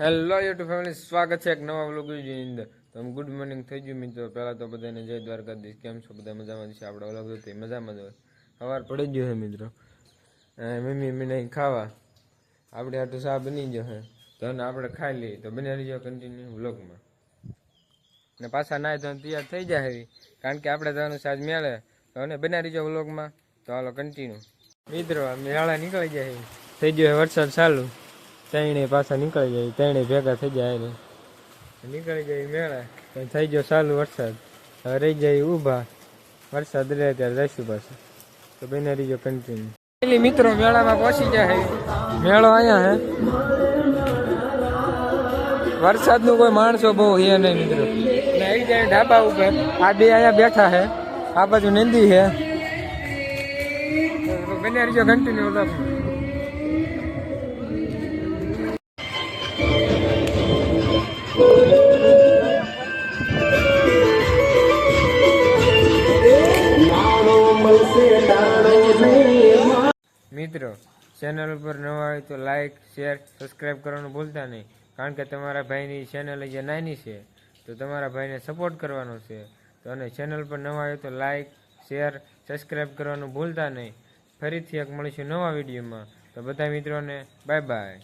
Hello YouTube family સ્વાગત છે એક નવા વ્લોગની અંદર. તો ગુડ મોર્નિંગ થઈ ગયું મિત્રો. પહેલા તો બધાને જય દ્વારકાધીશ. કેમ છો? બધા મજામાં છે? આપણે વ્લોગ તે મજામાં જ હોય. સવાર પડી ગયો છે મિત્રો. મમ્મી નહીં ખાવા. આપણે આટલું શાહ બની ગયો છે તો આપણે ખાઈ લઈએ. તો બને રહીજો કન્ટિન્યુ વ્લોગમાં ને પાછા નાય તો તૈયાર થઈ જાય એવી. કારણ કે આપણે જવાનું સાજ મેળે. તો અને બના રહીજો વ્લોગમાં તો હાલો કન્ટિન્યુ મિત્રો મેળા નીકળી જાય થઈ ગયો વરસાદ ચાલુ. ત્રણે પાછા નીકળી જાય ત્રણે ભેગા થઈ જાય એટલે નીકળી જાય મેળા. થઈ ગયો ચાલુ વરસાદ. હવે રહી જાય ઊભા. વરસાદ રહે ત્યારે રહીશું પાછું. તો બને ગયો કન્ટિન્યુ પેલી મિત્રો મેળામાં પહોંચી જાય મેળો અહીંયા હે. વરસાદનું કોઈ માણસો બહુ હે નહીં મિત્રો. આવી જાય ઢાબા ઉપર. આ બે અહીંયા બેઠા હે. આ બાજુ નંદી હે. બને રહીજો કન્ટિન્યુ મિત્રો ચેનલ ઉપર નવા હોય તો લાઈક શેર સબસ્ક્રાઈબ કરવાનું ભૂલતા નહીં. કારણ કે તમારા ભાઈની ચેનલ જે નાની છે. તો તમારા ભાઈને સપોર્ટ કરવાનો છે. તો અને ચેનલ પર નવા હોય તો લાઈક શેર સબસ્ક્રાઈબ કરવાનું ભૂલતા નહીં. ફરીથી એક મળીશું નવા વિડીયોમાં તો બધા મિત્રોને બાય બાય